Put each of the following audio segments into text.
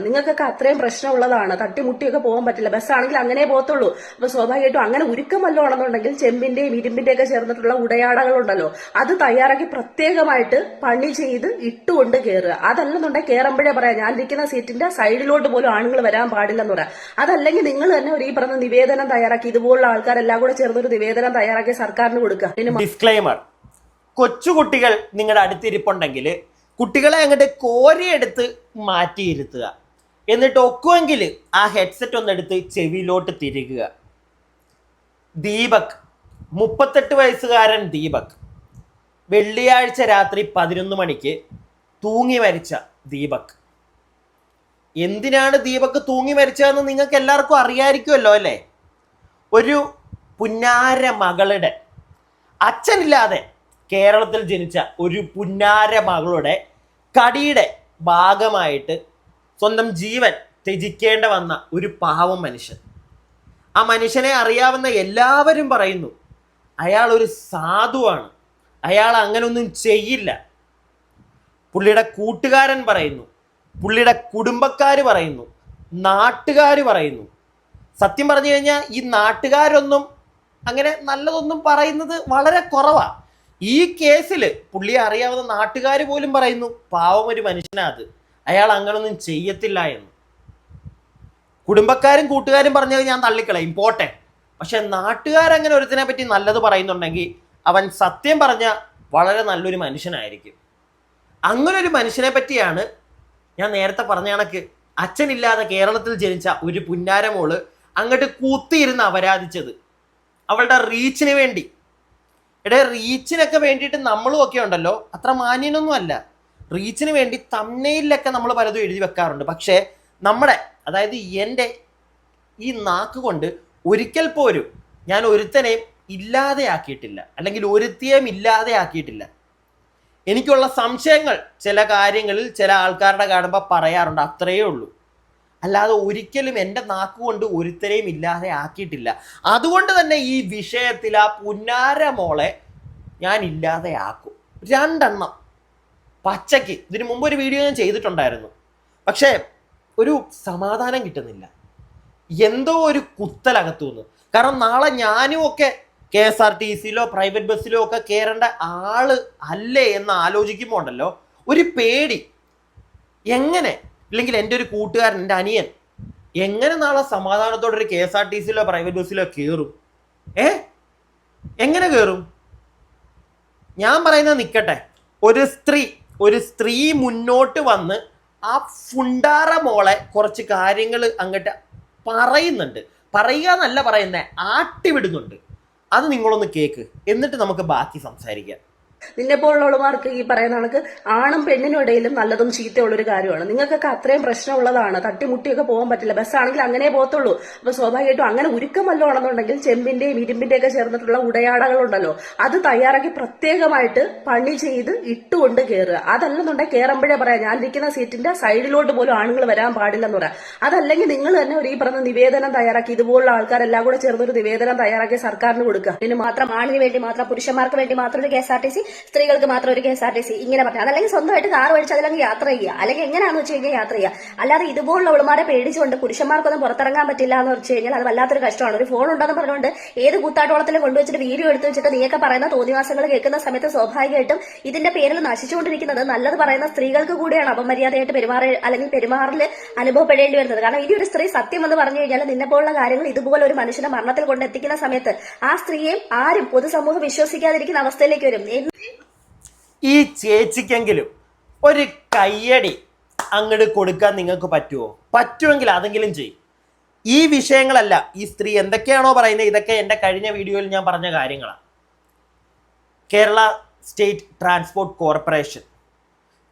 നിങ്ങൾക്കൊക്കെ അത്രയും പ്രശ്നമുള്ളതാണ്. തട്ടിമുട്ടിയൊക്കെ പോകാൻ പറ്റില്ല. ബസ്സാണെങ്കിൽ അങ്ങനെ പോകത്തുള്ളൂ. അപ്പൊ സ്വാഭാവികമായിട്ടും അങ്ങനെ ഉരുക്കം വല്ലതാണെന്നുണ്ടെങ്കിൽ ചെമ്പിന്റെയും ഇരുമ്പിന്റെയൊക്കെ ചേർന്നിട്ടുള്ള ഉടയാടകളുണ്ടല്ലോ. അത് തയ്യാറാക്കി പ്രത്യേകമായിട്ട് പണി ചെയ്ത് ഇട്ടുകൊണ്ട് കയറുക അതല്ലെന്നുണ്ടെങ്കിൽ കയറുമ്പോഴേ പറയാം ഞാൻ ഇരിക്കുന്ന സീറ്റിന്റെ സൈഡിലോട്ട് പോലും ആണുങ്ങൾ വരാൻ പാടില്ലെന്ന് പറയാം. അതല്ലെങ്കിൽ നിങ്ങൾ തന്നെ ഒരു ഈ പറഞ്ഞ നിവേദനം തയ്യാറാക്കി ഇതുപോലുള്ള ആൾക്കാരെല്ലാം കൂടെ ചേർന്നൊരു നിവേദനം തയ്യാറാക്കി സർക്കാരിന് കൊടുക്കുക. ഡിസ്ക്ലൈമർ കൊച്ചുകുട്ടികൾ നിങ്ങളുടെ അടുത്തിരിപ്പുണ്ടെങ്കിൽ കുട്ടികളെ അങ്ങോട്ട് കോരിയെടുത്ത് മാറ്റിയിരുത്തുക. എന്നിട്ട് ഒക്കുമെങ്കിൽ ആ ഹെഡ്സെറ്റ് ഒന്ന് എടുത്ത് ചെവിയിലോട്ട് തിരികുക ദീപക് മുപ്പത്തെട്ട് വയസ്സുകാരൻ ദീപക് വെള്ളിയാഴ്ച രാത്രി പതിനൊന്ന് മണിക്ക് തൂങ്ങി മരിച്ച ദീപക്. എന്തിനാണ് ദീപക് തൂങ്ങി മരിച്ചതെന്ന് നിങ്ങൾക്ക് എല്ലാവർക്കും അറിയാമായിരിക്കുമല്ലോ അല്ലേ? ഒരു പുന്നാര മകളുടെ അച്ഛനില്ലാതെ കേരളത്തിൽ ജനിച്ച ഒരു പുന്നാര മകളുടെ കടിയുടെ ഭാഗമായിട്ട് സ്വന്തം ജീവൻ ത്യജിക്കേണ്ട വന്ന ഒരു പാവം മനുഷ്യൻ. ആ മനുഷ്യനെ അറിയാവുന്ന എല്ലാവരും പറയുന്നു അയാൾ ഒരു സാധുവാണ്. അയാൾ അങ്ങനൊന്നും ചെയ്യില്ല. പുള്ളിയുടെ കൂട്ടുകാരൻ പറയുന്നു പുള്ളിയുടെ കുടുംബക്കാർ പറയുന്നു നാട്ടുകാർ പറയുന്നു. സത്യം പറഞ്ഞു കഴിഞ്ഞാൽ ഈ നാട്ടുകാരൊന്നും അങ്ങനെ നല്ലതൊന്നും പറയുന്നത് വളരെ കുറവാണ് ഈ കേസിൽ പുള്ളിയെ അറിയാവുന്ന നാട്ടുകാർ പോലും പറയുന്നു പാവം ഒരു മനുഷ്യനാ അത്. അയാൾ അങ്ങനൊന്നും ചെയ്യത്തില്ല എന്ന്. കുടുംബക്കാരും കൂട്ടുകാരും പറഞ്ഞത് ഞാൻ തള്ളിക്കളയും പോട്ടെ. പക്ഷെ നാട്ടുകാരങ്ങനെ ഒരുത്തിനെ പറ്റി നല്ലത് പറയുന്നുണ്ടെങ്കിൽ അവൻ സത്യം പറഞ്ഞ വളരെ നല്ലൊരു മനുഷ്യനായിരിക്കും. അങ്ങനൊരു മനുഷ്യനെ പറ്റിയാണ് ഞാൻ നേരത്തെ പറഞ്ഞ കണക്ക്. അച്ഛനില്ലാതെ കേരളത്തിൽ ജനിച്ച ഒരു പുന്നാരമോൾ അങ്ങോട്ട് കൂത്തിയിരുന്ന് അപരാധിച്ചത്. അവളുടെ റീച്ചിന് വേണ്ടി. എടേ റീച്ചിനൊക്കെ വേണ്ടിയിട്ട് നമ്മളും ഒക്കെ ഉണ്ടല്ലോ. അത്ര മാന്യനൊന്നും അല്ല. റീച്ചിന് വേണ്ടി തമ്മയിലൊക്കെ നമ്മൾ പലതും എഴുതി വെക്കാറുണ്ട്. പക്ഷേ നമ്മുടെ അതായത് എന്റെ ഈ നാക്ക് കൊണ്ട് ഒരിക്കൽ പോലും ഞാൻ ഒരുത്തനെയും ഇല്ലാതെയാക്കിയിട്ടില്ല. അല്ലെങ്കിൽ ഒരുത്തിയെയും ഇല്ലാതെയാക്കിയിട്ടില്ല. എനിക്കുള്ള സംശയങ്ങൾ ചില കാര്യങ്ങളിൽ ചില ആൾക്കാരുടെ കാണുമ്പോൾ പറയാറുണ്ട്. അത്രയേ ഉള്ളൂ. അല്ലാതെ ഒരിക്കലും എന്റെ നാക്കുകൊണ്ട് ഒരുത്തരെയും ഇല്ലാതെ ആക്കിയിട്ടില്ല. അതുകൊണ്ട് തന്നെ ഈ വിഷയത്തിൽ ആ പുന്നാര മോളെ ഞാൻ ഇല്ലാതെ ആക്കും രണ്ടെണ്ണം. പച്ചയ്ക്ക്. ഇതിനു മുമ്പ് ഒരു വീഡിയോ ഞാൻ ചെയ്തിട്ടുണ്ടായിരുന്നു. പക്ഷേ ഒരു സമാധാനം കിട്ടുന്നില്ല. എന്തോ ഒരു കുത്തലകത്തു നിന്ന് കാരണം നാളെ ഞാനും ഒക്കെ കെ എസ് ആർ ടി സിയിലോ പ്രൈവറ്റ് ബസ്സിലോ ഒക്കെ കയറേണ്ട ആൾ അല്ലേ എന്ന് ആലോചിക്കുമ്പോൾ ഉണ്ടല്ലോ ഒരു പേടി. എങ്ങനെ? ഇല്ലെങ്കിൽ എന്റെ ഒരു കൂട്ടുകാരൻ എന്റെ അനിയൻ എങ്ങനെ നാളെ സമാധാനത്തോടെ ഒരു കെ എസ് ആർ ടി സിയിലോ പ്രൈവറ്റ് ബസ്സിലോ കയറും ഏ? എങ്ങനെ കയറും ഞാൻ പറയുന്നത് നിൽക്കട്ടെ ഒരു സ്ത്രീ ഒരു സ്ത്രീ മുന്നോട്ട് വന്ന് ആ ഫുണ്ടാറ മോളെ കുറച്ച് കാര്യങ്ങൾ അങ്ങോട്ട് പറയുന്നുണ്ട്. പറയുക എന്നല്ല പറയുന്നത് ആട്ടിവിടുന്നുണ്ട്. അത് നിങ്ങളൊന്ന് കേക്ക്. എന്നിട്ട് നമുക്ക് ബാക്കി സംസാരിക്കാം. നിന്നെ പോലുള്ളവർക്ക് ഈ പറയുന്ന കണക്ക് ആണും പെണ്ണിനും ഇടയിലും നല്ലതും ചീത്തയുള്ള ഒരു കാര്യമാണ്. നിങ്ങൾക്കൊക്കെ അത്രയും പ്രശ്നമുള്ളതാണ്. തട്ടിമുട്ടിയൊക്കെ പോകാൻ പറ്റില്ല. ബസ്സാണെങ്കിൽ അങ്ങനെ പോകത്തുള്ളൂ. അപ്പൊ സ്വാഭാവികമായിട്ടും അങ്ങനെ ഉരുക്കം വല്ലതും ആണെന്നുണ്ടെങ്കിൽ ചെമ്പിന്റെയും ഇരുമ്പിന്റെയൊക്കെ ചേർന്നിട്ടുള്ള ഉടയാടകളുണ്ടല്ലോ. അത് തയ്യാറാക്കി പ്രത്യേകമായിട്ട് പണി ചെയ്ത് ഇട്ടുകൊണ്ട് കയറുക അതല്ലെന്നുണ്ടെങ്കിൽ കയറുമ്പോഴേ പറയാം ഞാൻ ഇരിക്കുന്ന സീറ്റിന്റെ സൈഡിലോട്ട് പോലും ആണുങ്ങൾ വരാൻ പാടില്ലെന്ന് പറയാം. അതല്ലെങ്കിൽ നിങ്ങൾ തന്നെ ഒരു ഈ പറഞ്ഞ നിവേദനം തയ്യാറാക്കി ഇതുപോലുള്ള ആൾക്കാരെല്ലാം കൂടെ ചേർന്നൊരു നിവേദനം തയ്യാറാക്കി സർക്കാരിന് കൊടുക്കുക. പിന്നെ മാത്രം ആണിന് വേണ്ടി മാത്രം പുരുഷന്മാർക്ക് വേണ്ടി മാത്രം ഒരു K S R T C സ്ത്രീകൾക്ക് മാത്രം ഒരു K S R T C ഇങ്ങനെ പറഞ്ഞാൽ അതല്ലെങ്കിൽ സ്വന്തമായിട്ട് കാർ മേടിച്ച് അതിലങ്ങ് യാത്ര ചെയ്യുക. അല്ലെങ്കിൽ എങ്ങനെയാണെന്ന് വെച്ച് കഴിഞ്ഞാൽ യാത്ര ചെയ്യുക. അല്ലാതെ ഇതുപോലുള്ള ഉള്ളമാരെ പേടിച്ചുകൊണ്ട് പുരുഷന്മാർക്കൊന്നും പുറത്തിറങ്ങാൻ പറ്റില്ല എന്ന് വെച്ച് കഴിഞ്ഞാൽ അത് വല്ലാത്തൊരു കഷ്ടമാണ്. ഒരു ഫോൺ ഉണ്ടെന്ന് പറഞ്ഞുകൊണ്ട് ഏത് കൂത്താട്ടോളത്തിലും കൊണ്ടുവച്ചിട്ട് വീഡിയോ എടുത്ത് വെച്ചിട്ട് നീയൊക്കെ പറയുന്ന തോന്നിവാസങ്ങൾ കേൾക്കുന്ന സമയത്ത് സ്വാഭാവികമായിട്ടും ഇതിന്റെ പേരിൽ നശിച്ചുകൊണ്ടിരിക്കുന്നത് നല്ലത് പറയുന്ന സ്ത്രീകൾക്ക് കൂടിയാണ് അപമര്യാദയായിട്ട് പെരുമാറ അല്ലെങ്കിൽ പെരുമാറിൽ അനുഭവപ്പെടേണ്ടി വരുന്നത്. കാരണം ഇനി ഒരു സ്ത്രീ സത്യം എന്ന് പറഞ്ഞു കഴിഞ്ഞാൽ നിന്നെ പോലുള്ള കാര്യങ്ങൾ ഇതുപോലെ ഒരു മനുഷ്യനെ മരണത്തിൽ കൊണ്ടെത്തിക്കുന്ന സമയത്ത് ആ സ്ത്രീയെ ആരും പൊതുസമൂഹം വിശ്വസിക്കാതിരിക്കുന്ന അവസ്ഥയിലേക്ക് വരും. ഈ ചേച്ചിക്കെങ്കിലും ഒരു കയ്യടി അങ്ങോട്ട് കൊടുക്കാൻ നിങ്ങൾക്ക് പറ്റുമോ പറ്റുമെങ്കിൽ അതെങ്കിലും ചെയ്യും. ഈ വിഷയങ്ങളല്ല ഈ സ്ത്രീ എന്തൊക്കെയാണോ പറയുന്നത് ഇതൊക്കെ എന്റെ കഴിഞ്ഞ വീഡിയോയിൽ ഞാൻ പറഞ്ഞ കാര്യങ്ങളാണ് കേരള സ്റ്റേറ്റ് ട്രാൻസ്പോർട്ട് കോർപ്പറേഷൻ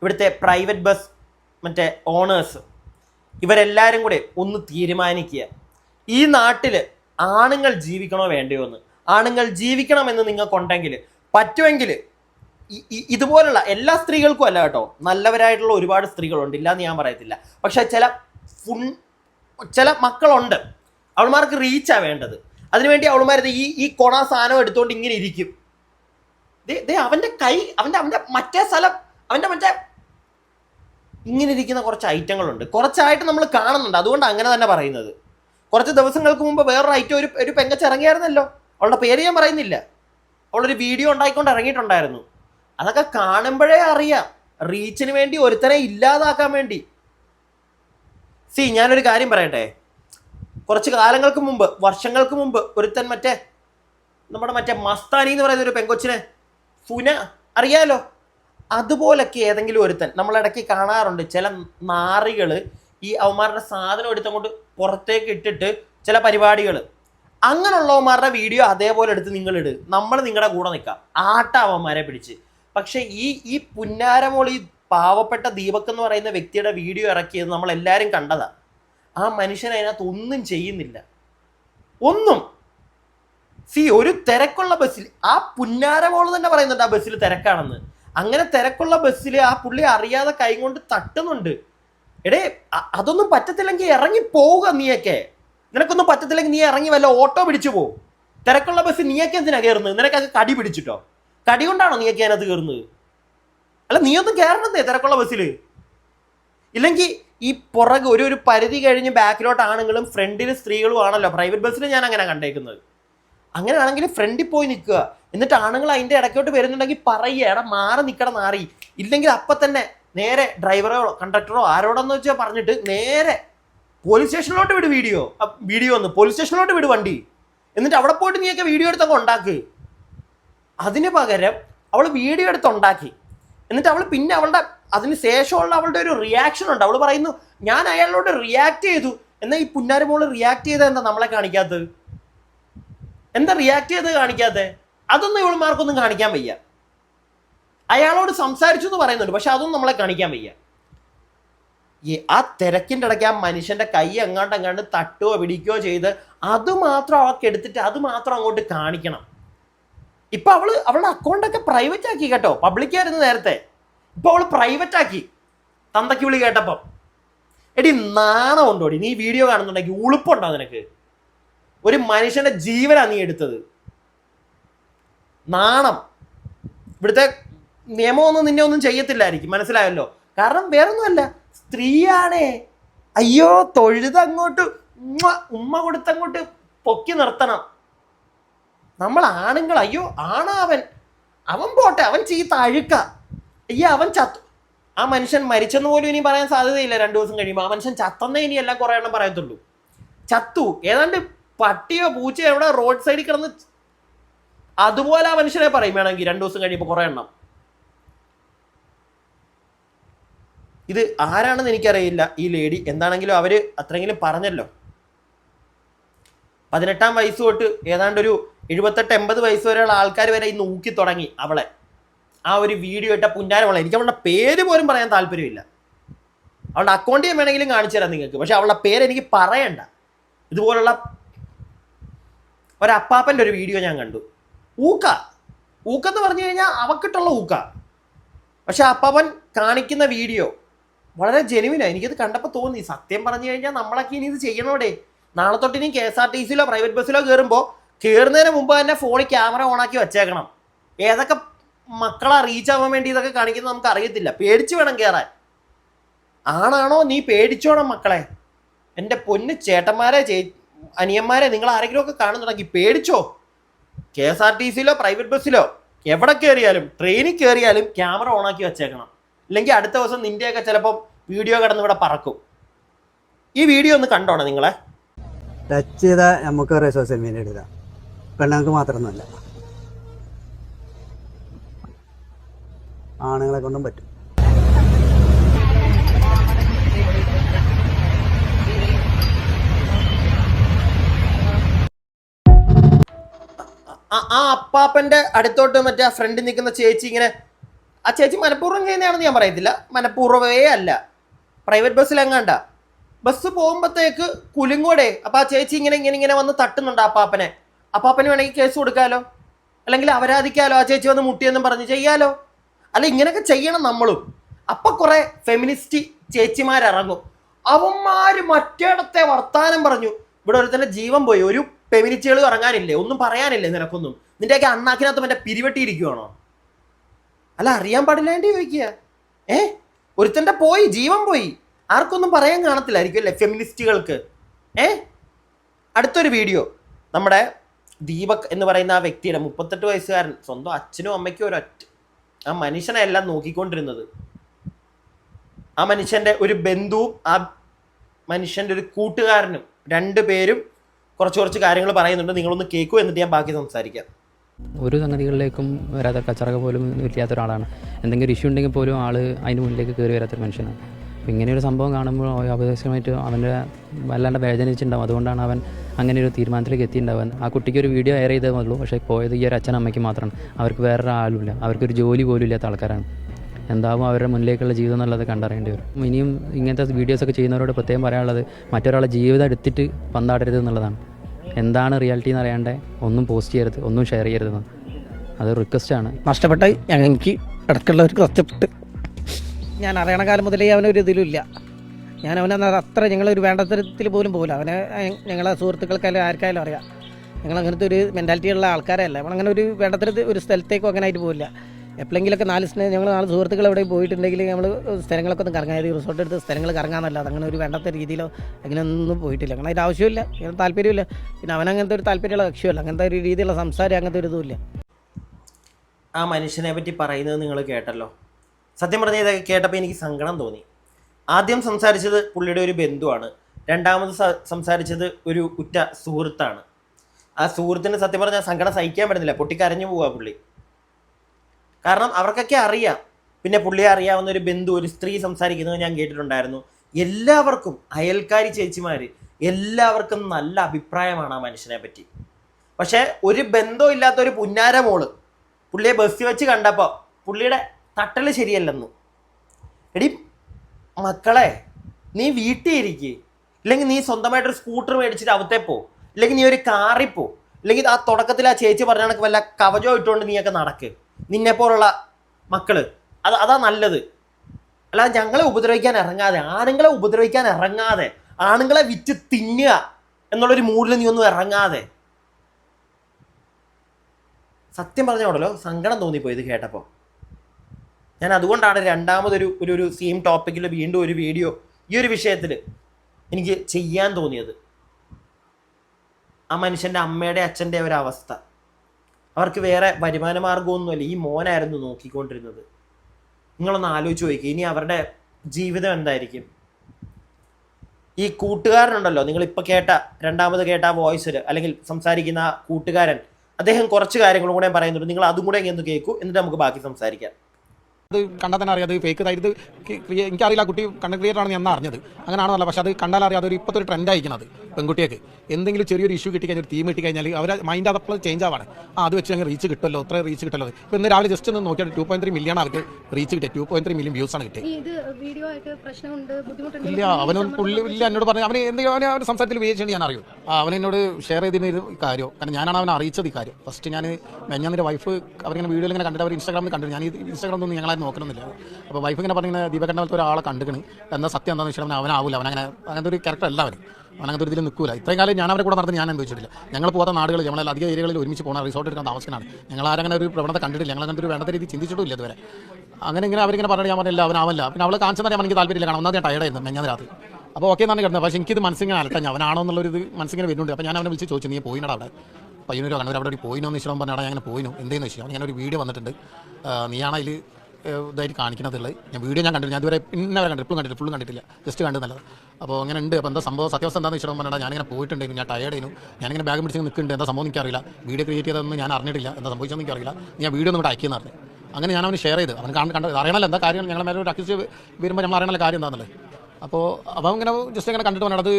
ഇവിടുത്തെ പ്രൈവറ്റ് ബസ് മറ്റേ ഓണേഴ്സ് ഇവരെല്ലാവരും കൂടെ ഒന്ന് തീരുമാനിക്കുക. ഈ നാട്ടിൽ ആണുങ്ങൾ ജീവിക്കണോ വേണ്ടയോ എന്ന്. ആണുങ്ങൾ ജീവിക്കണമെന്ന് നിങ്ങൾക്കുണ്ടെങ്കിൽ പറ്റുമെങ്കിൽ ഇതുപോലുള്ള എല്ലാ സ്ത്രീകൾക്കും അല്ല കേട്ടോ. നല്ലവരായിട്ടുള്ള ഒരുപാട് സ്ത്രീകളുണ്ട്. ഇല്ല എന്ന് ഞാൻ പറയത്തില്ല. പക്ഷെ ചില ഫുൺ ചില മക്കളുണ്ട്. അവൾമാർക്ക് റീച്ചാണ് വേണ്ടത്. അതിനുവേണ്ടി അവൾമാർ ഈ ഈ കൊണ സാധനം എടുത്തുകൊണ്ട് ഇങ്ങനെ ഇരിക്കും. ദേ അവന്റെ കൈ അവന്റെ അവന്റെ മറ്റേ സ്ഥലം അവന്റെ മറ്റേ ഇങ്ങനെ ഇരിക്കുന്ന കുറച്ച് ഐറ്റങ്ങളുണ്ട്. കുറച്ചായിട്ട് നമ്മൾ കാണുന്നുണ്ട്. അതുകൊണ്ട് അങ്ങനെ തന്നെ പറയുന്നത്. കുറച്ച് ദിവസങ്ങൾക്ക് മുമ്പ് വേറൊരു ഐറ്റം ഒരു ഒരു പെങ്കച്ച് ഇറങ്ങിയായിരുന്നല്ലോ. അവളുടെ പേര് ഞാൻ പറയുന്നില്ല. അവളൊരു വീഡിയോ ഉണ്ടായിക്കൊണ്ട് ഇറങ്ങിയിട്ടുണ്ടായിരുന്നു. അതൊക്കെ കാണുമ്പോഴേ അറിയാം. റീച്ചിന് വേണ്ടി ഒരുത്തനെ ഇല്ലാതാക്കാൻ വേണ്ടി. സി ഞാനൊരു കാര്യം പറയട്ടെ. കുറച്ച് കാലങ്ങൾക്ക് മുമ്പ് വർഷങ്ങൾക്ക് മുമ്പ് ഒരുത്തൻ മറ്റേ നമ്മുടെ മറ്റേ മസ്താനി എന്ന് പറയുന്ന ഒരു പെങ്കൊച്ചിനെ ഫുന അറിയാലോ? അതുപോലൊക്കെ ഏതെങ്കിലും ഒരുത്തൻ നമ്മളിടയ്ക്ക് കാണാറുണ്ട്. ചില നാറികൾ ഈ അവന്മാരുടെ സാധനം എടുത്തങ്ങോട്ട് പുറത്തേക്ക് ഇട്ടിട്ട് ചില പരിപാടികൾ അങ്ങനെയുള്ളവന്മാരുടെ വീഡിയോ അതേപോലെ എടുത്ത് നിങ്ങൾ ഇട് നമ്മൾ നിങ്ങളുടെ കൂടെ നിൽക്കാം. ആട്ട അവന്മാരെ പിടിച്ച്. പക്ഷെ ഈ ഈ പുന്നാരമോൾ ഈ പാവപ്പെട്ട ദീപക് എന്ന് പറയുന്ന വ്യക്തിയുടെ വീഡിയോ ഇറക്കിയത് നമ്മൾ എല്ലാവരും കണ്ടതാ. ആ മനുഷ്യൻ അതിനകത്ത് ഒന്നും ചെയ്യുന്നില്ല. ഒന്നും. സി ഒരു തിരക്കുള്ള ബസ്സിൽ ആ പുന്നാരമോൾ തന്നെ പറയുന്നുണ്ട് ആ ബസ്സിൽ തിരക്കാണെന്ന്. അങ്ങനെ തിരക്കുള്ള ബസ്സിൽ ആ പുള്ളി അറിയാതെ കൈ കൊണ്ട് തട്ടുന്നുണ്ട്. എടേ അതൊന്നും പറ്റത്തില്ലെങ്കിൽ ഇറങ്ങി പോവുക നീയൊക്കെ. നിനക്കൊന്നും പറ്റത്തില്ലെങ്കിൽ നീ ഇറങ്ങി വല്ല ഓട്ടോ പിടിച്ചു പോകും തിരക്കുള്ള ബസ് നീയൊക്കെ എന്തിനാ കയറുന്നത്? നിനക്കൊക്കെ കടി പിടിച്ചിട്ടോ? കടി കൊണ്ടാണോ നീയൊക്കെ അതിനകത്ത് കയറുന്നത്? അല്ല നീയൊന്നും കയറണമെന്നേ തിരക്കുള്ള ബസ്സിൽ ഇല്ലെങ്കിൽ ഈ പുറകെ ഒരു ഒരു പരിധി കഴിഞ്ഞ് ബാക്കിലോട്ട് ആണുങ്ങളും ഫ്രണ്ടിൽ സ്ത്രീകളും ആണല്ലോ. പ്രൈവറ്റ് ബസ്സിൽ ഞാൻ അങ്ങനെ കണ്ടേക്കുന്നത്. അങ്ങനെയാണെങ്കിൽ ഫ്രണ്ടിൽ പോയി നിൽക്കുക. എന്നിട്ട് ആണുങ്ങൾ അതിന്റെ ഇടയ്ക്കോട്ട് വരുന്നുണ്ടെങ്കിൽ പറയുക എടാ മാറി നിൽക്കണം മാറി. ഇല്ലെങ്കിൽ അപ്പം തന്നെ നേരെ ഡ്രൈവറോ കണ്ടക്ടറോ ആരോടെന്ന് വെച്ചാൽ പറഞ്ഞിട്ട് നേരെ പോലീസ് സ്റ്റേഷനിലോട്ട് വിട് വീഡിയോ. വീഡിയോ ഒന്ന്. പോലീസ് സ്റ്റേഷനിലോട്ട് വിട് വണ്ടി. എന്നിട്ട് അവിടെ പോയിട്ട് നീയൊക്കെ വീഡിയോ എടുത്തൊക്കെ ഉണ്ടാക്ക്. അതിന് പകരം അവൾ വീഡിയോ എടുത്ത് ഉണ്ടാക്കി എന്നിട്ട് അവൾ പിന്നെ അവളുടെ അതിന് ശേഷമുള്ള അവളുടെ ഒരു റിയാക്ഷൻ ഉണ്ട്. അവൾ പറയുന്നു ഞാൻ അയാളോട് റിയാക്ട് ചെയ്തു. എന്നാൽ ഈ പുന്നാരമോൾ റിയാക്ട് ചെയ്ത എന്താ നമ്മളെ കാണിക്കാത്തത്? എന്താ റിയാക്ട് ചെയ്ത് കാണിക്കാതെ അതൊന്നും ഇവളുമാർക്കൊന്നും കാണിക്കാൻ വയ്യ. അയാളോട് സംസാരിച്ചു എന്ന് പറയുന്നുണ്ട് പക്ഷെ അതൊന്നും നമ്മളെ കാണിക്കാൻ വയ്യ. ഈ ആ തിരക്കിന്റെ ഇടയ്ക്ക് ആ മനുഷ്യന്റെ കൈ എങ്ങാണ്ട് എങ്ങാണ്ട് തട്ടുകയോ പിടിക്കുകയോ ചെയ്ത് അതുമാത്രം അവർക്ക് എടുത്തിട്ട് അതുമാത്രം അങ്ങോട്ട് കാണിക്കണം. ഇപ്പൊ അവൾ അവളുടെ അക്കൗണ്ടൊക്കെ പ്രൈവറ്റ് ആക്കി കേട്ടോ. പബ്ലിക് ആയിരുന്നു നേരത്തെ. ഇപ്പൊ അവൾ പ്രൈവറ്റ് ആക്കി. തന്തയ്ക്ക് വിളി കേട്ടപ്പം. എടി നാണം ഉണ്ടോടി നീ വീഡിയോ കാണുന്നുണ്ടെങ്കിൽ ഉളുപ്പുണ്ടോ നിനക്ക്? ഒരു മനുഷ്യന്റെ ജീവനാ നീ എടുത്തത്. നാണം. ഇവിടുത്തെ നിയമമൊന്നും നിന്നെ ഒന്നും ചെയ്യത്തില്ലായിരിക്കും. മനസ്സിലായല്ലോ? കാരണം വേറൊന്നുമല്ല. സ്ത്രീയാണേ. അയ്യോ തൊഴുതങ്ങോട്ട് ഉമ്മ ഉമ്മ കൊടുത്തങ്ങോട്ട് പൊക്കി നിർത്തണം. നമ്മൾ ആണുങ്ങൾ അയ്യോ ആണാവൻ അവൻ. പോട്ടെ അവൻ ചീത്ത അഴുക്ക. അയ്യോ അവൻ ചത്തു. ആ മനുഷ്യൻ മരിച്ചെന്ന് പോലും ഇനി പറയാൻ സാധ്യതയില്ല രണ്ടു ദിവസം കഴിയുമ്പോൾ. ആ മനുഷ്യൻ ചത്തന്നേ ഇനി എല്ലാം കുറേ എണ്ണം പറയത്തുള്ളൂ. ചത്തു. ഏതാണ്ട് പട്ടിയോ പൂച്ചയോ എവിടെ റോഡ് സൈഡിൽ കിടന്ന് അതുപോലെ ആ മനുഷ്യനെ പറയും വേണമെങ്കിൽ രണ്ടു ദിവസം കഴിയുമ്പോൾ കുറേ എണ്ണം. ഇത് ആരാണെന്ന് എനിക്കറിയില്ല. ഈ ലേഡി എന്താണെങ്കിലും അവർ അത്രയെങ്കിലും പറഞ്ഞല്ലോ. പതിനെട്ടാം വയസ്സ് തൊട്ട് ഏതാണ്ട് ഒരു എഴുപത്തെട്ട് എൺപത് വയസ്സ് വരെയുള്ള ആൾക്കാർ വരെ ഈ നോക്കി തുടങ്ങി അവളെ. ആ ഒരു വീഡിയോ ഇട്ട പുന്നാരമളെ എനിക്ക് അവളുടെ പേര് പോലും പറയാൻ താല്പര്യമില്ല. അവളുടെ അക്കൗണ്ട് ഞാൻ വേണമെങ്കിലും കാണിച്ചു തരാം നിങ്ങൾക്ക്. പക്ഷെ അവളുടെ പേര് എനിക്ക് പറയണ്ട. ഇതുപോലുള്ള ഒരപ്പാപ്പന്റെ ഒരു വീഡിയോ ഞാൻ കണ്ടു. ഊക്ക. ഊക്ക എന്ന് പറഞ്ഞു കഴിഞ്ഞാൽ അവക്കിട്ടുള്ള ഊക്ക. പക്ഷെ അപ്പാപ്പൻ കാണിക്കുന്ന വീഡിയോ വളരെ ജെനുവിനാണ് എനിക്കത് കണ്ടപ്പോൾ തോന്നി. സത്യം പറഞ്ഞു കഴിഞ്ഞാൽ നമ്മളൊക്കെ ഇനി ഇത് ചെയ്യണോടെ? നാളെ തൊട്ട് ഇനി കെ എസ് ആർ ടി സിയിലോ പ്രൈവറ്റ് ബസ്സിലോ കയറുമ്പോൾ കയറുന്നതിന് മുമ്പ് തന്നെ ഫോണിൽ ക്യാമറ ഓണാക്കി വെച്ചേക്കണം. ഏതൊക്കെ മക്കളെ റീച്ച് ആവാൻ വേണ്ടി ഇതൊക്കെ കാണിക്കുന്നത് നമുക്ക് അറിയത്തില്ല. പേടിച്ച് വേണം കയറാൻ ആണാണോ നീ പേടിച്ചോണം മക്കളെ? എന്റെ പൊന്ന് ചേട്ടന്മാരെ ചേ അനിയന്മാരെ നിങ്ങൾ ആരെങ്കിലും ഒക്കെ കാണുന്നുണ്ടെങ്കിൽ പേടിച്ചോ? കെ എസ് ആർ ടി സിയിലോ പ്രൈവറ്റ് ബസ്സിലോ എവിടെ കയറിയാലും ട്രെയിനിൽ കയറിയാലും ക്യാമറ ഓണാക്കി വെച്ചേക്കണം. ഇല്ലെങ്കിൽ അടുത്ത ദിവസം നിന്റെയൊക്കെ ചിലപ്പം വീഡിയോ കിടന്ന് ഇവിടെ പറക്കും. ഈ വീഡിയോ ഒന്ന് കണ്ടോണേ നിങ്ങളെ? ടച്ച് ചെയ്താൽ നമുക്ക് സോഷ്യൽ മീഡിയ ഇടാം. പെണ്ണുങ്ങൾക്ക് മാത്രമൊന്നുമല്ല. ആണുങ്ങളെ കൊണ്ടും പറ്റും. ആ- അപ്പാപ്പന്റെ അടുത്തോട്ട് മറ്റേ ആ ഫ്രണ്ട് നിൽക്കുന്ന ചേച്ചി ഇങ്ങനെ ആ ചേച്ചി മനഃപൂർവം ചെയ്യുന്നതാണെന്ന് ഞാൻ പറയത്തില്ല. മനഃപൂർവമേ അല്ല. പ്രൈവറ്റ് ബസ്സിൽ എങ്ങാണ്ട? ബസ് പോകുമ്പോഴത്തേക്ക് കുലുങ്ങോടെ അപ്പൊ ആ ചേച്ചി ഇങ്ങനെ ഇങ്ങനെ ഇങ്ങനെ വന്ന് തട്ടുന്നുണ്ട് അപ്പാപ്പനെ. അപ്പാപ്പന് വേണമെങ്കിൽ കേസ് കൊടുക്കാലോ? അല്ലെങ്കിൽ അപരാധിക്കാലോ ആ ചേച്ചി വന്ന് മുട്ടിയെന്നും പറഞ്ഞ് ചെയ്യാലോ? അല്ല ഇങ്ങനെയൊക്കെ ചെയ്യണം നമ്മളും. അപ്പൊ കുറെ ഫെമിനിസ്റ്റ് ചേച്ചിമാരിറങ്ങും. അവന്മാര് മറ്റേടത്തെ വർത്താനം പറഞ്ഞു. ഇവിടെ ഒരുത്തന്റെ ജീവൻ പോയി. ഒരു ഫെമിനിസ്റ്റുകൾ ഇറങ്ങാനില്ലേ? ഒന്നും പറയാനില്ലേ നിനക്കൊന്നും? നിന്റെയൊക്കെ അണ്ണാക്കിനകത്ത് മറ്റേ പിരിവെട്ടിയിരിക്കുവാണോ? അല്ല അറിയാൻ പാടില്ലാണ്ട് ചോദിക്കുക ഏ? ഒരുത്തന്റെ പോയി ജീവൻ പോയി. ആർക്കൊന്നും പറയാൻ കാണത്തില്ലായിരിക്കും അല്ലേ ഫെമിനിസ്റ്റുകൾക്ക് ഏ? അടുത്തൊരു വീഡിയോ നമ്മുടെ ദീപക് എന്ന് പറയുന്ന ആ വ്യക്തിയുടെ മുപ്പത്തെട്ട് വയസ്സുകാരൻ സ്വന്തം അച്ഛനും അമ്മയ്ക്കും ഒരൊറ്റ ആ മനുഷ്യനെ എല്ലാം നോക്കിക്കൊണ്ടിരുന്നത്. ആ മനുഷ്യന്റെ ഒരു ബന്ധുവും ആ മനുഷ്യന്റെ ഒരു കൂട്ടുകാരനും രണ്ടു പേരും കുറച്ച് കുറച്ച് കാര്യങ്ങൾ പറയുന്നുണ്ട്. നിങ്ങളൊന്ന് കേൾക്കൂ എന്നിട്ട് ഞാൻ ബാക്കി സംസാരിക്കാം. ഒരു സംഗതികളിലേക്കും വരാത്ത കച്ചറക പോലും ഇല്ലാത്ത ഒരാളാണ്. എന്തെങ്കിലും ഒരു ഇഷ്യൂ ഉണ്ടെങ്കിൽ പോലും ആൾ അതിന് മുന്നിലേക്ക് കയറി വരാത്തൊരു മനുഷ്യനാണ്. അപ്പോൾ ഇങ്ങനെ ഒരു സംഭവം കാണുമ്പോൾ അപദേശമായിട്ട് അവന്റെ വല്ലാണ്ട് വേദനിച്ചിട്ടുണ്ടാവും. അതുകൊണ്ടാണ് അവൻ അങ്ങനെ ഒരു തീരുമാനത്തിലേക്ക് എത്തിയിട്ടുണ്ടാവുക. ആ കുട്ടിക്ക് ഒരു വീഡിയോ എയർ ചെയ്തേ ഉള്ളൂ. പക്ഷേ പോയത് ഈ ഒരു അച്ഛനും അമ്മയ്ക്ക് മാത്രമാണ്. അവർക്ക് വേറൊരു ആളുമില്ല. അവർക്കൊരു ജോലി പോലും ഇല്ലാത്ത ആൾക്കാരാണ്. എന്താവും അവരുടെ മുന്നിലേക്കുള്ള ജീവിതം എന്നുള്ളത് കണ്ടറിയേണ്ടി വരും. ഇനിയും ഇങ്ങനത്തെ വീഡിയോസൊക്കെ ചെയ്യുന്നവരോട് പ്രത്യേകം പറയാനുള്ളത് മറ്റൊരാളെ ജീവിതം എടുത്തിട്ട് പന്താടരുത് എന്നുള്ളതാണ്. എന്താണ് റിയാലിറ്റി എന്ന് അറിയാണ്ട് ഒന്നും പോസ്റ്റ് ചെയ്യരുത് ഒന്നും ഷെയർ ചെയ്യരുതെന്ന്. അത് റിക്വസ്റ്റാണ് നഷ്ടപ്പെട്ട എനിക്ക് ഇടയ്ക്കുള്ള ഒരു കഷ്ടപ്പെട്ട് ഞാൻ അറിയണ കാലം മുതലേ അവനൊരു ഇതിലില്ല ഞാൻ അവനെ അത്ര ഞങ്ങളൊരു വേണ്ടത്തരത്തിൽ പോലും പോകില്ല അവനെ ഞങ്ങളെ സുഹൃത്തുക്കൾക്കായാലും ആർക്കായാലും അറിയാം. ഞങ്ങൾ അങ്ങനത്തെ ഒരു മെന്റാലിറ്റി ഉള്ള ആൾക്കാരല്ല. നമ്മളങ്ങനെ ഒരു വേണ്ടത്തരത്തിൽ ഒരു സ്ഥലത്തേക്കും അങ്ങനെ ആയിട്ട് പോകില്ല എപ്പോഴെങ്കിലൊക്കെ നാല് സ്നേഹം ഞങ്ങൾ നാല് സുഹൃത്തുക്കൾ എവിടെ പോയിട്ടുണ്ടെങ്കിൽ നമ്മൾ സ്ഥലങ്ങളൊക്കെ ഒന്ന് കറങ്ങാൻ റിസോർട്ട് എടുത്ത് സ്ഥലങ്ങൾ കറങ്ങാന്നല്ലാതെ അങ്ങനെ ഒരു വേണ്ടാത്ത രീതിയിലോ അങ്ങനെ ഒന്നും പോയിട്ടില്ല. അങ്ങനെ അതിന്റെ ആവശ്യമില്ല അങ്ങനെ താല്പര്യമില്ല പിന്നെ അവനങ്ങനത്തെ ഒരു താല്പര്യമുള്ള കക്ഷിയല്ല അങ്ങനത്തെ ഒരു രീതിയിലുള്ള സംസാരം അങ്ങനത്തെ ഒരു ഇതുമില്ല. ആ മനുഷ്യനെ പറ്റി പറയുന്നത് നിങ്ങൾ കേട്ടല്ലോ. സത്യം പറഞ്ഞാൽ ഇതൊക്കെ കേട്ടപ്പോൾ എനിക്ക് സങ്കടം തോന്നി. ആദ്യം സംസാരിച്ചത് പുള്ളിയുടെ ഒരു ബന്ധുവാണ്. രണ്ടാമത് സംസാരിച്ചത് ഒരു ഉറ്റ സുഹൃത്താണ്. ആ സുഹൃത്തിന് സത്യം പറഞ്ഞാൽ സങ്കടം സഹിക്കാൻ പറ്റുന്നില്ല. പൊട്ടി കരഞ്ഞു പോവാ പുള്ളി. കാരണം അവർക്കൊക്കെ അറിയാം. പിന്നെ പുള്ളിയെ അറിയാവുന്ന ഒരു ബന്ധു ഒരു സ്ത്രീ സംസാരിക്കുന്നത് ഞാൻ കേട്ടിട്ടുണ്ടായിരുന്നു. എല്ലാവർക്കും അയൽക്കാരി ചേച്ചിമാർ എല്ലാവർക്കും നല്ല അഭിപ്രായമാണ് ആ മനുഷ്യനെ പറ്റി. പക്ഷേ ഒരു ബന്ധവും ഇല്ലാത്ത ഒരു പുന്നാര മോൾ പുള്ളിയെ ബസ് വെച്ച് കണ്ടപ്പോൾ പുള്ളിയുടെ തട്ടൽ ശരിയല്ലെന്ന്. എടി മക്കളെ നീ വീട്ടിൽ ഇരിക്കുക ഇല്ലെങ്കിൽ നീ സ്വന്തമായിട്ടൊരു സ്കൂട്ടർ മേടിച്ചിട്ട് അവത്തെ പോ. ഇല്ലെങ്കിൽ നീ ഒരു കാറിൽ പോ. ഇല്ലെങ്കിൽ ആ തുടക്കത്തിൽ ആ ചേച്ചി പറഞ്ഞ കണക്ക് വല്ല കവചോ ഇട്ടുകൊണ്ട് നീയൊക്കെ നടക്ക്. നിന്നെ പോലുള്ള മക്കൾ. അത് അതാ നല്ലത്. അല്ലാതെ ഞങ്ങളെ ഉപദ്രവിക്കാൻ ഇറങ്ങാതെ ആണുങ്ങളെ ഉപദ്രവിക്കാൻ ഇറങ്ങാതെ ആണുങ്ങളെ വിറ്റ് തിന്നുക എന്നുള്ളൊരു മൂഡിൽ നീ ഒന്നും ഇറങ്ങാതെ. സത്യം പറഞ്ഞോടല്ലോ സങ്കടം തോന്നിപ്പോയി ഇത് കേട്ടപ്പോൾ. ഞാൻ അതുകൊണ്ടാണ് രണ്ടാമതൊരു ഒരു ഒരു സെയിം ടോപ്പിക്കിൽ വീണ്ടും ഒരു വീഡിയോ ഈ ഒരു വിഷയത്തിൽ എനിക്ക് ചെയ്യാൻ തോന്നിയത്. ആ മനുഷ്യന്റെ അമ്മയുടെ അച്ഛന്റെ ഒരു അവസ്ഥ. അവർക്ക് വേറെ വരുമാന മാർഗമൊന്നുമല്ല ഈ മോനായിരുന്നു നോക്കിക്കൊണ്ടിരുന്നത്. നിങ്ങളൊന്ന് ആലോചിച്ച് നോക്കി. ഇനി അവരുടെ ജീവിതം എന്തായിരിക്കും? ഈ കൂട്ടുകാരനുണ്ടല്ലോ നിങ്ങളിപ്പോൾ കേട്ട രണ്ടാമത് കേട്ട ആ വോയിസിൽ അല്ലെങ്കിൽ സംസാരിക്കുന്ന ആ കൂട്ടുകാരൻ അദ്ദേഹം കുറച്ച് കാര്യങ്ങളും കൂടെ പറയുന്നുണ്ട്. നിങ്ങൾ അതും കൂടെ ഇങ്ങനെ കേൾക്കൂ എന്നിട്ട് നമുക്ക് ബാക്കി സംസാരിക്കാം. അത് കണ്ടാൽ തന്നെ അറിയാം. അത് ഫേക്ക് ഇത് എനിക്കറിയില്ല കുട്ടി കണ്ട ക്രിയേറ്റർ ആണെന്ന് ഞാൻ അറിഞ്ഞത്. അങ്ങനെയാണെന്നല്ല പക്ഷെ അത് കണ്ടാൽ അറിയാം അതൊരു ഇപ്പോഴത്തെ ഒരു ട്രെൻഡ് ആയിരിക്കുന്നത് പെൺകുട്ടിയൊക്കെ എന്തെങ്കിലും ചെറിയൊരു ഇഷ്യൂ കിട്ടി കഴിഞ്ഞാൽ ഒരു തീം കിട്ടി കഴിഞ്ഞാൽ അവർ മൈൻഡ് അതപ്പോൾ ചേഞ്ച് ആവാണ്. ആ അത് വെച്ച് അങ്ങ് റീച്ച് കിട്ടുമല്ലോ അത്ര റീച്ച് കിട്ടുമല്ലോ ഇപ്പോൾ ഇന്ന് രാവിലെ ജസ്റ്റ് ഒന്ന് നോക്കിയാൽ ടു പോയിന്റ് ത്രീ മില്യൺ അവർക്ക് റീച്ച് കിട്ടിയത്. Two point three million views ആണ് കിട്ടിയത്. ഇല്ല അവനും പുള്ളി ഇല്ല എന്നോട് പറഞ്ഞു അവന് എന്തെങ്കിലും അവനെ അവന് സംസാരത്തിൽ വിജയിച്ചു ഞാൻ അറിയൂ. അവൻ എന്നോട് ഷെയർ ചെയ്തിരുന്ന ഒരു കാര്യം കാരണം ഞാനാണ് അവനെ അറിയിച്ചത് ഈ കാര്യം. ഫസ്റ്റ് ഞാൻ മെഞ്ഞാന്നിന്റെ വൈഫ് അവരിങ്ങനെ വീഡിയോയിൽ ഇങ്ങനെ കണ്ടിട്ട് അവർ ഇൻസ്റ്റാഗ്രാമിൽ കണ്ടിട്ട് ഞാൻ ഈ ഇൻസ്റ്റാഗ്രാം ഒന്നും ഞങ്ങളാരും നോക്കണമെന്നില്ല. അപ്പോൾ വൈഫ് ഇങ്ങനെ പറഞ്ഞിങ്ങനെ ദീപകണ്ഠ പോലത്തെ ഒരാളെ കണ്ടുക്കണ്. എന്താ സത്യം എന്താണെന്ന് വെച്ചാൽ അവനാവില്ല അങ്ങനെ അങ്ങനത്തെ ഒരു ക്യാരക്ടർ അല്ല അവൻ അങ്ങനത്തെ ഒരു ഇതിൽ നിൽക്കില്ല ഇത്രയും കാലം ഞാൻ അവരെ കൂടെ നടന്ന് ഞാൻ അനുഭവിച്ചിട്ടില്ല ഞങ്ങൾ പോകാത്ത നാടുകൾ നമ്മൾ അധിക ഏരിയകളിൽ ഒരുമിച്ച് പോകുന്ന റിസോർട്ട് എടുക്കാൻ താമസിക്കാനാണ് ഞങ്ങൾ ആരങ്ങനെ ഒരു പ്രവണത കണ്ടിട്ടില്ല. ഞങ്ങൾ അങ്ങനത്തെ ഒരു വേണ്ട രീതി ചിന്തിച്ചിട്ടില്ല ഇതുവരെ. അങ്ങനെ ഇങ്ങനെ അവരിങ്ങനെ പറഞ്ഞാൽ ഞാൻ പറഞ്ഞില്ല അവനാവല്ല. പിന്നെ അവളെ കാണിച്ചു തരാൻ എനിക്ക് താല്പര്യമില്ല. കാരണം ഒന്നാമത് ഞാൻ ടയർഡായിരുന്നു മെഞ്ഞാന്ന് രാത്രി. അപ്പോൾ ഓക്കെ എന്നാണ് കിടന്നത്. പക്ഷേ എനിക്കിത് മനസ്സിങ്ങനെ അലട്ടാ അവനാണോ എന്നുള്ളൊരു ഇത് മനസ്സിങ്ങനെ വരുന്നുണ്ട്. അപ്പോൾ ഞാൻ അവനെ വിളിച്ച് ചോദിച്ചു നീ പോയിനടാ അവിടെ? പയ്യനൂരോ കണ്ണൂർ അവിടെ പോയിനോ? എന്ന് വെച്ചാൽ പറഞ്ഞാൽ ഞാൻ അങ്ങനെ പോയിനു. എന്തെന്ന് വെച്ചാൽ ഞാനൊരു വീഡിയോ വന്നിട്ടുണ്ട്. നീയാണ് ഇതായിട്ട് കാണിക്കുന്നതുള്ളത് ഞാൻ വീഡിയോ ഞാൻ കണ്ടില്ല ഞാൻ ഇതുവരെ പിന്നെ വരെ ഇപ്പോഴും കണ്ടില്ല ഫുള്ളും കണ്ടിട്ടില്ല. ജസ്റ്റ് കണ്ടു നല്ലത്. അപ്പോൾ അങ്ങനെ ഉണ്ട്. അപ്പോൾ എന്താ സംഭവം? സത്യാവസ്ഥ എന്താണെന്ന് വെച്ചാൽ പറഞ്ഞാൽ ഞാനിങ്ങനെ പോയിട്ടുണ്ടായിരുന്നു. ഞാൻ ടയർഡായിരുന്നു ഞാനിങ്ങനെ ബാഗ് പിടിച്ച് നിൽക്കുന്നുണ്ട്. എന്താ സംഭവം എനിക്കറിയില്ല. വീഡിയോ ക്രിയേറ്റ് ചെയ്തതൊന്നും ഞാൻ അറിഞ്ഞിട്ടില്ല. എന്താ സംഭവിച്ചതെന്ന് എനിക്കറിയില്ല. ഞാൻ വീഡിയോ ഒന്നും ഇവിടെ അയക്കിയെന്ന് പറഞ്ഞു അങ്ങനെ ഞാൻ അവന് ഷെയർ ചെയ്ത്. അവൻ കണ്ട് കണ്ട് അറിയണമല്ലോ എന്താ കാര്യം? ഞങ്ങളെ മേലെ ഒരു അക്യൂസ് വരുമ്പോൾ നമ്മൾ അറിയണമല്ലോ കാര്യം എന്താണെന്നുള്ളത് അപ്പോൾ അവൻ ഇങ്ങനെ ജസ്റ്റ് ഇങ്ങനെ കണ്ടിട്ട് പറഞ്ഞത്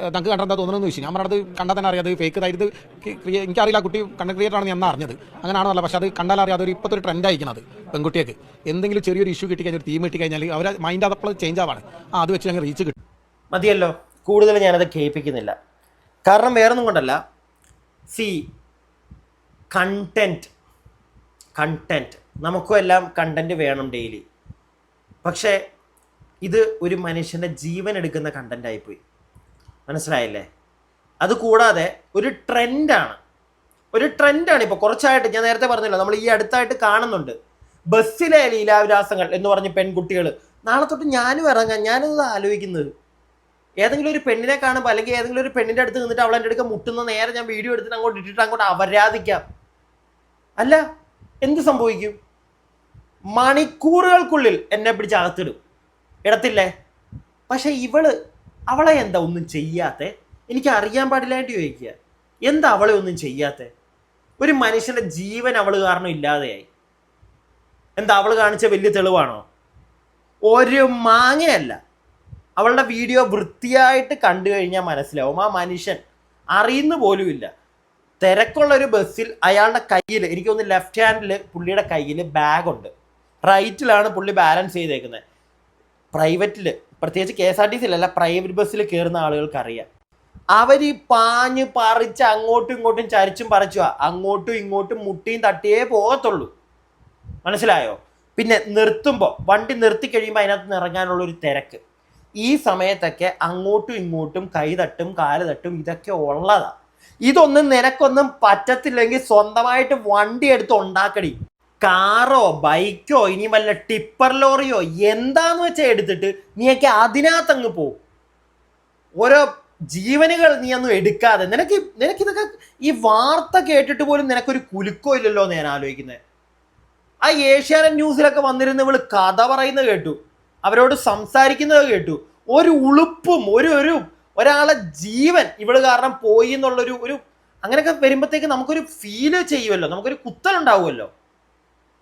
നമുക്ക് കണ്ടെന്താ തോന്നുന്നു ചോദിച്ചു. ഞാൻ പറഞ്ഞത് കണ്ടാൽ തന്നെ അറിയാം അത് ഫേക്ക് ക്രിയ- എനിക്കറിയില്ല കുട്ടി കണ്ട ക്രിയേറ്റർ ആണ് ഞാൻ അറിഞ്ഞത്. അങ്ങനെയാണെന്നല്ല പക്ഷേ അത് കണ്ടാൽ അറിയാതെ ഒരു ഇപ്പോഴത്തെ ഒരു ട്രെൻഡ് അയക്കുന്നത് പെൺകുട്ടിയൊക്കെ എന്തെങ്കിലും ചെറിയൊരു ഇഷ്യൂ കിട്ടി കഴിഞ്ഞാൽ ഒരു തീം കിട്ടി കഴിഞ്ഞാൽ അവരെ മൈൻഡ് അതപ്പോൾ ചേഞ്ച് ആവാണ്. ആ അത് വെച്ച് ഞങ്ങൾ റീച്ച് കിട്ടും. മതിയല്ലോ. കൂടുതൽ ഞാനത് കേൾപ്പിക്കുന്നില്ല. കാരണം വേറൊന്നും കൊണ്ടല്ല. സി കണ്ടന്റ് കണ്ടന്റ് നമുക്കും എല്ലാം കണ്ടന്റ് വേണം ഡെയിലി പക്ഷേ ഇത് ഒരു മനുഷ്യന്റെ ജീവൻ എടുക്കുന്ന കണ്ടന്റ് ആയിപ്പോയി. മനസ്സിലായില്ലേ? അതുകൂടാതെ ഒരു ട്രെൻഡാണ്. ഒരു ട്രെൻഡാണ് ഇപ്പോൾ കുറച്ചായിട്ട് ഞാൻ നേരത്തെ പറഞ്ഞല്ലോ നമ്മൾ ഈ അടുത്തായിട്ട് കാണുന്നുണ്ട്. ബസ്സിലെ ലീലാവിലാസങ്ങൾ എന്ന് പറഞ്ഞ് പെൺകുട്ടികൾ നാളെ തൊട്ട് ഞാനും ഇറങ്ങാം ഞാനത് ആലോചിക്കുന്നത്. ഏതെങ്കിലും ഒരു പെണ്ണിനെ കാണുമ്പോൾ അല്ലെങ്കിൽ ഏതെങ്കിലും ഒരു പെണ്ണിന്റെ അടുത്ത് നിന്നിട്ട് അവളെ അടുക്ക മുട്ടുന്ന നേരെ ഞാൻ വീഡിയോ എടുത്തിട്ട് അങ്ങോട്ട് ഇട്ടിട്ട് അങ്ങോട്ട് അപരാധിക്കാം അല്ല എന്ത് സംഭവിക്കും? മണിക്കൂറുകൾക്കുള്ളിൽ എന്നെ പിടിച്ച് അകത്തിടും. ഇടത്തില്ലേ? പക്ഷെ ഇവൾ അവളെ എന്താ ഒന്നും ചെയ്യാത്ത? എനിക്ക് അറിയാൻ പാടില്ലായിട്ട് ചോദിക്കുക. എന്താ അവളെ ഒന്നും ചെയ്യാത്ത? ഒരു മനുഷ്യന്റെ ജീവൻ അവൾ കാരണം ഇല്ലാതെയായി. എന്താ അവൾ കാണിച്ച വലിയ തെളിവാണോ? ഒരു മാങ്ങയല്ല. അവളുടെ വീഡിയോ വൃത്തിയായിട്ട് കണ്ടു കഴിഞ്ഞാൽ മനസ്സിലാവും. ആ മനുഷ്യൻ അറിയുന്ന പോലുമില്ല തിരക്കുള്ള ഒരു ബസ്സിൽ അയാളുടെ കയ്യിൽ എനിക്ക് ഒന്ന് ലെഫ്റ്റ് ഹാൻഡിൽ പുള്ളിയുടെ കയ്യിൽ ബാഗുണ്ട് റൈറ്റിലാണ് പുള്ളി ബാലൻസ് ചെയ്തേക്കുന്നത്. പ്രൈവറ്റിൽ പ്രത്യേകിച്ച് കെ എസ് ആർ ടി സിയിലല്ല പ്രൈവറ്റ് ബസ്സിൽ കയറുന്ന ആളുകൾക്ക് അറിയാം അവർ ഈ പാഞ്ഞ് പറിച്ച് അങ്ങോട്ടും ഇങ്ങോട്ടും ചരിച്ചും പറിച്ചുവാ. അങ്ങോട്ടും ഇങ്ങോട്ടും മുട്ടിയും തട്ടിയേ പോകത്തുള്ളൂ. മനസ്സിലായോ? പിന്നെ നിർത്തുമ്പോൾ വണ്ടി നിർത്തി കഴിയുമ്പോൾ അതിനകത്ത് നിന്ന് ഇറങ്ങാനുള്ള ഒരു തിരക്ക്. ഈ സമയത്തൊക്കെ അങ്ങോട്ടും ഇങ്ങോട്ടും കൈതട്ടും കാൽ തട്ടും ഇതൊക്കെ ഉള്ളതാ. ഇതൊന്നും നിനക്കൊന്നും പറ്റത്തില്ലെങ്കിൽ സ്വന്തമായിട്ട് വണ്ടി എടുത്ത് ഉണ്ടാക്കടി. കാറോ ബൈക്കോ ഇനി വല്ല ടിപ്പർ ലോറിയോ എന്താന്ന് വെച്ചാൽ എടുത്തിട്ട് നീയൊക്കെ അതിനകത്തങ്ങ് പോകും ഓരോ ജീവനുകൾ നീ ഒന്നും എടുക്കാതെ. നിനക്ക് നിനക്കിതൊക്കെ ഈ വാർത്ത കേട്ടിട്ട് പോലും നിനക്കൊരു കുലുക്കോ ഇല്ലല്ലോ എന്ന് ഞാൻ ആലോചിക്കുന്നത് ആ ഏഷ്യാനെറ്റ് ന്യൂസിലൊക്കെ വന്നിരുന്ന ഇവൾ കഥ പറയുന്നത് കേട്ടു. അവരോട് സംസാരിക്കുന്നത് കേട്ടു. ഒരു ഉളുപ്പും ഒരു ഒരു ഒരാളെ ജീവൻ ഇവൾ കാരണം പോയി എന്നുള്ളൊരു ഒരു അങ്ങനെയൊക്കെ വരുമ്പോഴത്തേക്ക് നമുക്കൊരു ഫീൽ ചെയ്യുമല്ലോ. നമുക്കൊരു കുത്തലുണ്ടാവുമല്ലോ.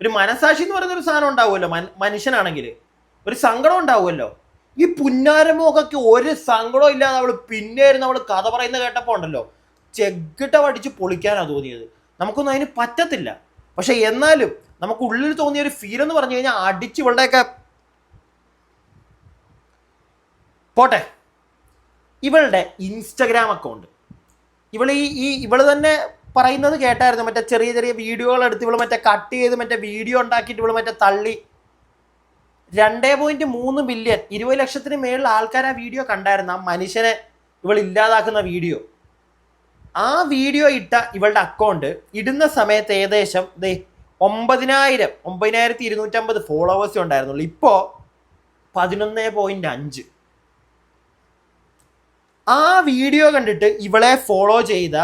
ഒരു മനസാക്ഷി എന്ന് പറയുന്ന ഒരു സാധനം ഉണ്ടാവുമല്ലോ. മനുഷ്യനാണെങ്കിൽ. ഒരു സങ്കടം ഉണ്ടാവുമല്ലോ. ഈ പുന്നാരമോക്കൊക്കെ ഒരു സങ്കടവും ഇല്ലാതെ അവൾ പിന്നെ അവൾ കഥ പറയുന്ന കേട്ടപ്പോൾ ഉണ്ടല്ലോ. ചെകിട്ട പഠിച്ച് പൊളിക്കാനാണ് തോന്നിയത്. നമുക്കൊന്നും അതിന് പറ്റത്തില്ല. പക്ഷെ എന്നാലും നമുക്ക് ഉള്ളിൽ തോന്നിയ ഒരു ഫീൽ എന്ന് പറഞ്ഞു കഴിഞ്ഞാൽ അടിച്ച് ഇവളുടെയൊക്കെ പോട്ടെ. ഇവളുടെ ഇൻസ്റ്റഗ്രാം അക്കൗണ്ട് ഇവൾ ഈ ഈ ഇവൾ തന്നെ പറയുന്നത് കേട്ടായിരുന്നു. മറ്റേ ചെറിയ ചെറിയ വീഡിയോകൾ എടുത്ത് ഇവൾ മറ്റേ കട്ട് ചെയ്ത് മറ്റേ വീഡിയോ ഉണ്ടാക്കിയിട്ട് ഇവൾ മറ്റേ തള്ളി. രണ്ടേ പോയിന്റ് മൂന്ന് ബില്യൺ ഇരുപത് ലക്ഷത്തിന് മേളിൽ ആൾക്കാർ ആ വീഡിയോ കണ്ടായിരുന്നു. ആ മനുഷ്യനെ ഇവൾ ഇല്ലാതാക്കുന്ന വീഡിയോ. ആ വീഡിയോ ഇട്ട ഇവളുടെ അക്കൗണ്ട് ഇടുന്ന സമയത്ത് ഏകദേശം ദേ ഒമ്പതിനായിരം ഒമ്പതിനായിരത്തി ഇരുന്നൂറ്റമ്പത് ഫോളോവേഴ്സ് ഉണ്ടായിരുന്നുള്ളൂ. ഇപ്പോൾ പതിനൊന്ന് പോയിന്റ് അഞ്ച്. ആ വീഡിയോ കണ്ടിട്ട് ഇവളെ ഫോളോ ചെയ്ത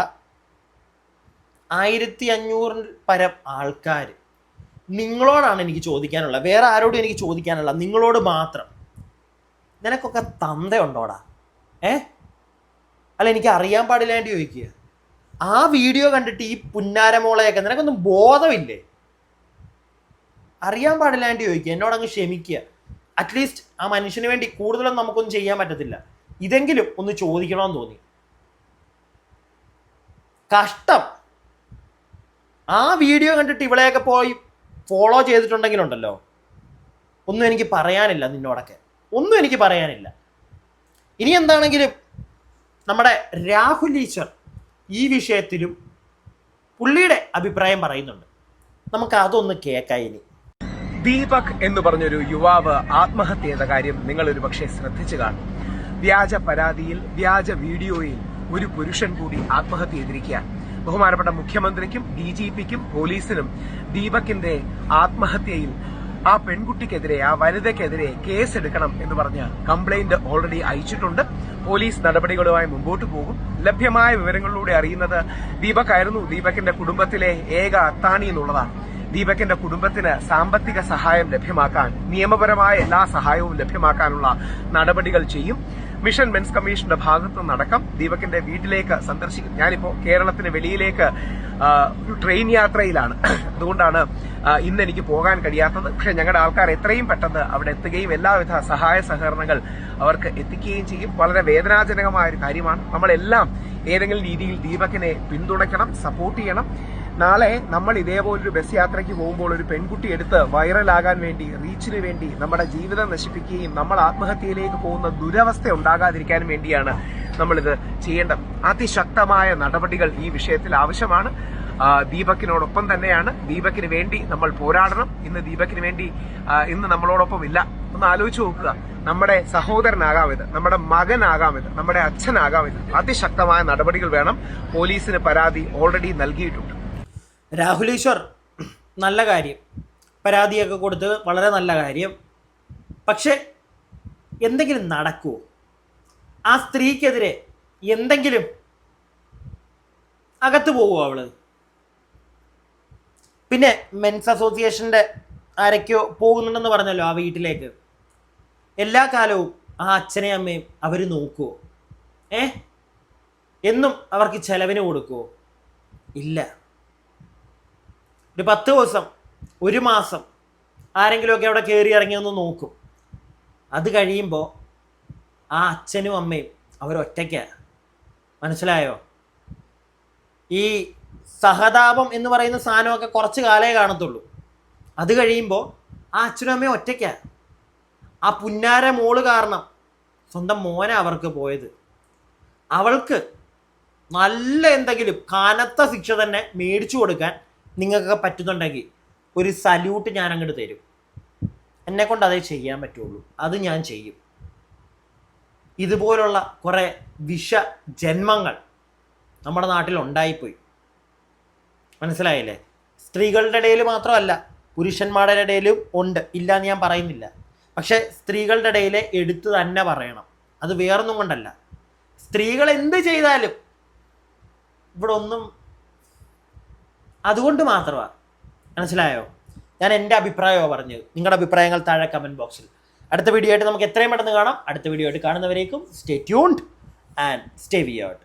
ആയിരത്തി അഞ്ഞൂറിൽ പരം ആൾക്കാർ നിങ്ങളോടാണ് എനിക്ക് ചോദിക്കാനുള്ളത്. വേറെ ആരോടും എനിക്ക് ചോദിക്കാനുള്ള നിങ്ങളോട് മാത്രം. നിനക്കൊക്കെ തന്തയുണ്ടോടാ? ഏ? അല്ല എനിക്ക് അറിയാൻ പാടില്ലാണ്ട് ചോദിക്കുക ആ വീഡിയോ കണ്ടിട്ട് ഈ പുന്നാരമോളെയൊക്കെ നിനക്കൊന്നും ബോധമില്ലേ? അറിയാൻ പാടില്ലാണ്ട് ചോദിക്കുക എന്നോടങ്ങ് ക്ഷമിക്കുക അറ്റ്ലീസ്റ്റ് ആ മനുഷ്യന് വേണ്ടി കൂടുതലും നമുക്കൊന്നും ചെയ്യാൻ പറ്റത്തില്ല. ഇതെങ്കിലും ഒന്ന് ചോദിക്കണമെന്ന് തോന്നി. കഷ്ടം. ആ വീഡിയോ കണ്ടിട്ട് ഇവളെയൊക്കെ പോയി ഫോളോ ചെയ്തിട്ടുണ്ടെങ്കിലുണ്ടല്ലോ. ഒന്നും എനിക്ക് പറയാനില്ല നിന്നോടൊക്കെ. ഒന്നും എനിക്ക് പറയാനില്ല. ഇനി എന്താണെങ്കിലും നമ്മുടെ രാഹുൽ ഈശ്വർ ഈ വിഷയത്തിലും പുള്ളിയുടെ അഭിപ്രായം പറയുന്നുണ്ട്. നമുക്ക് അതൊന്ന് കേൾക്കാം ഇനി. ദീപക് എന്ന് പറഞ്ഞൊരു യുവാവ് ആത്മഹത്യ ചെയ്ത കാര്യം നിങ്ങൾ ഒരു പക്ഷേ ശ്രദ്ധിച്ചു കാണും. വ്യാജ പരാതിയിൽ വ്യാജ വീഡിയോയിൽ ഒരു പുരുഷൻ കൂടി ആത്മഹത്യ ചെയ്തിരിക്കുകയാണ്. ബഹുമാനപ്പെട്ട മുഖ്യമന്ത്രിക്കും ഡി ജി പിക്കും പോലീസിനും ദീപകിന്റെ ആത്മഹത്യയിൽ ആ പെൺകുട്ടിക്കെതിരെ ആ വനിതയ്ക്കെതിരെ കേസ് എടുക്കണം എന്ന് പറഞ്ഞ് കംപ്ലൈന്റ് ഓൾറെഡി അയച്ചിട്ടുണ്ട്. പോലീസ് നടപടികളുമായി മുമ്പോട്ട് പോകും. ലഭ്യമായ വിവരങ്ങളിലൂടെ അറിയുന്നത് ദീപക് ആയിരുന്നു ദീപകിന്റെ കുടുംബത്തിലെ ഏക അത്താണി എന്നുള്ളതാണ്. ദീപകിന്റെ കുടുംബത്തിന് സാമ്പത്തിക സഹായം ലഭ്യമാക്കാൻ നിയമപരമായ എല്ലാ സഹായവും ലഭ്യമാക്കാനുള്ള നടപടികൾ ചെയ്യും. മിഷൻ മെൻസ് കമ്മീഷന്റെ ഭാഗത്തു നിന്നടക്കം ദീപകിന്റെ വീട്ടിലേക്ക് സന്ദർശിക്കും. ഞാനിപ്പോ കേരളത്തിന് വെളിയിലേക്ക് ട്രെയിൻ യാത്രയിലാണ്. അതുകൊണ്ടാണ് ഇന്ന് എനിക്ക് പോകാൻ കഴിയാത്തത്. പക്ഷെ ഞങ്ങളുടെ ആൾക്കാർ എത്രയും പെട്ടെന്ന് അവിടെ എത്തുകയും എല്ലാവിധ സഹായ സഹകരണങ്ങൾ അവർക്ക് എത്തിക്കുകയും ചെയ്യും. വളരെ വേദനാജനകമായ ഒരു കാര്യമാണ്. നമ്മളെല്ലാം ഏതെങ്കിലും രീതിയിൽ ദീപകിനെ പിന്തുണയ്ക്കണം സപ്പോർട്ട് ചെയ്യണം. നാളെ നമ്മൾ ഇതേപോലൊരു ബസ് യാത്രയ്ക്ക് പോകുമ്പോൾ ഒരു പെൺകുട്ടി എടുത്ത് വൈറലാകാൻ വേണ്ടി റീച്ചിന് വേണ്ടി നമ്മുടെ ജീവിതം നശിപ്പിക്കുകയും നമ്മൾ ആത്മഹത്യയിലേക്ക് പോകുന്ന ദുരവസ്ഥ ഉണ്ടാകാതിരിക്കാനും വേണ്ടിയാണ് നമ്മളിത് ചെയ്യേണ്ടത്. അതിശക്തമായ നടപടികൾ ഈ വിഷയത്തിൽ ആവശ്യമാണ്. ദീപക്കിനോടൊപ്പം തന്നെയാണ്. ദീപക്കിന് വേണ്ടി നമ്മൾ പോരാടണം. ഇന്ന് ദീപക്കിന് വേണ്ടി ഇന്ന് നമ്മളോടൊപ്പം ഇല്ല. ഒന്ന് ആലോചിച്ച് നോക്കുക. നമ്മുടെ സഹോദരനാകാം ഇത്. നമ്മുടെ മകനാകാം ഇത്. നമ്മുടെ അച്ഛനാകാം ഇത്. അതിശക്തമായ നടപടികൾ വേണം. പോലീസിന് പരാതി ഓൾറെഡി നൽകിയിട്ടുണ്ട്. രാഹുൽ ഈശ്വർ നല്ല കാര്യം. പരാതിയൊക്കെ കൊടുത്ത് വളരെ നല്ല കാര്യം. പക്ഷേ എന്തെങ്കിലും നടക്കുമോ ആ സ്ത്രീക്കെതിരെ എന്തെങ്കിലും അകത്ത് പോകുമോ അവൾ? പിന്നെ മെൻസ് അസോസിയേഷന്റെ ആരൊക്കെയോ പോകുന്നുണ്ടെന്ന് പറഞ്ഞല്ലോ ആ വീട്ടിലേക്ക്. എല്ലാ കാലവും ആ അച്ഛനെയും അമ്മയും അവർ നോക്കുമോ ഏ? എന്നും അവർക്ക് ചെലവിന് കൊടുക്കുമോ ഇല്ല. ഒരു പത്ത് ദിവസം ഒരു മാസം ആരെങ്കിലുമൊക്കെ അവിടെ കയറി ഇറങ്ങി ഒന്ന് നോക്കും. അത് കഴിയുമ്പോൾ ആ അച്ഛനും അമ്മയും അവരൊറ്റയ്ക്കാണ് മനസ്സിലായോ? ഈ സഹതാപം എന്ന് പറയുന്ന സാധനമൊക്കെ കുറച്ച് കാലേ കാണത്തുള്ളൂ. അത് കഴിയുമ്പോൾ ആ അച്ഛനും അമ്മയും ഒറ്റയ്ക്കാണ് ആ പുന്നാര മോൾ കാരണം സ്വന്തം മോനെ അവർക്ക് പോയത്. അവൾക്ക് നല്ല എന്തെങ്കിലും കാനത്ത ശിക്ഷ തന്നെ മേടിച്ചു കൊടുക്കാൻ നിങ്ങൾക്കൊക്കെ പറ്റുന്നുണ്ടെങ്കിൽ ഒരു സല്യൂട്ട് ഞാൻ അങ്ങോട്ട് തരും. എന്നെ കൊണ്ട് അതേ ചെയ്യാൻ പറ്റുള്ളൂ. അത് ഞാൻ ചെയ്യും. ഇതുപോലുള്ള കുറേ വിഷ ജന്മങ്ങൾ നമ്മുടെ നാട്ടിൽ ഉണ്ടായിപ്പോയി. മനസ്സിലായില്ലേ? സ്ത്രീകളുടെ ഇടയിൽ മാത്രമല്ല പുരുഷന്മാരുടെ ഇടയിലും ഉണ്ട്. ഇല്ല എന്ന് ഞാൻ പറയുന്നില്ല. പക്ഷെ സ്ത്രീകളുടെ ഇടയിൽ എടുത്തു തന്നെ പറയണം. അത് വേറൊന്നും കൊണ്ടല്ല. സ്ത്രീകൾ എന്ത് ചെയ്താലും ഇവിടെ ഒന്നും അതുകൊണ്ട് മാത്രമാണ് മനസ്സിലായോ? ഞാൻ എന്റെ അഭിപ്രായമാണ് പറഞ്ഞത്. നിങ്ങളുടെ അഭിപ്രായങ്ങൾ താഴെ കമന്റ് ബോക്സിൽ അടുത്ത വീഡിയോ ആയിട്ട് നമുക്ക് എത്രയും പെട്ടെന്ന് കാണാം. അടുത്ത വീഡിയോ ആയിട്ട് കാണുന്നവരേക്കും stay tuned and stay weird